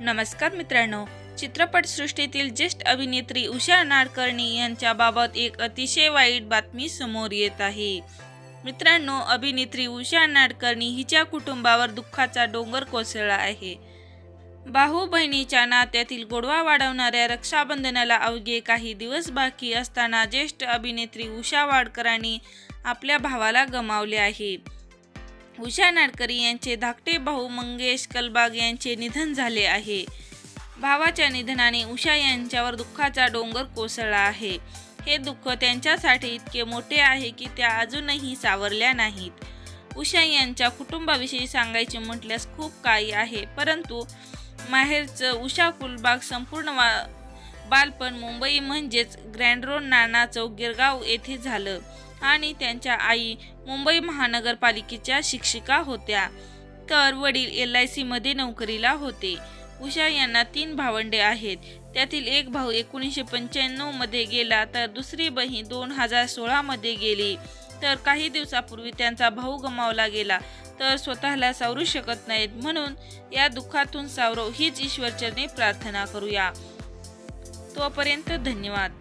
नमस्कार मित्रांनो चित्रपटसृष्टीतील ज्येष्ठ अभिनेत्री उषा नाडकर्णी यांच्याबाबत एक अतिशय वाईट बातमी समोर येत आहे. मित्रांनो अभिनेत्री उषा नाडकर्णी हिच्या कुटुंबावर दुःखाचा डोंगर कोसळला आहे. भाऊ बहिणीच्या नात्यातील गोडवा वाढवणाऱ्या रक्षाबंधनाला अवघे काही दिवस बाकी असताना ज्येष्ठ अभिनेत्री उषा वाडकरांनी आपल्या भावाला गमावले आहे. उषा नाडकरी यांचे धाकटे भाऊ मंगेश कलबाग यांचे निधन झाले आहे. भावाच्या निधनाने उषा यांच्यावर दुःखाचा डोंगर कोसळला आहे. हे दुःख त्यांच्यासाठी इतके मोठे आहे की त्या अजूनही सावरल्या नाहीत. उषा यांच्या कुटुंबाविषयी सांगायचे म्हटल्यास खूप काही आहे परंतु माहेरचं उषा कुलबाग संपूर्ण वा बालपण मुंबई म्हणजेच ग्रँड रोड नाना चौक गिरगाव येथे झालं. आणि त्यांच्या आई मुंबई महानगरपालिकेच्या शिक्षिका होत्या. तर वडील एल आय सीमध्ये नोकरीला होते. उषा यांना तीन भावंडे आहेत. त्यातील एक भाऊ एकोणीसशे पंच्याण्णवमध्ये गेला तर दुसरी बहीण दोन हजार सोळामध्ये गेली. तर काही दिवसापूर्वी त्यांचा भाऊ गमावला गेला. तर स्वतःला सावरू शकत नाहीत म्हणून या दुःखातून सावरो हीच ईश्वरचरणी प्रार्थना करूया. तोपर्यंत धन्यवाद.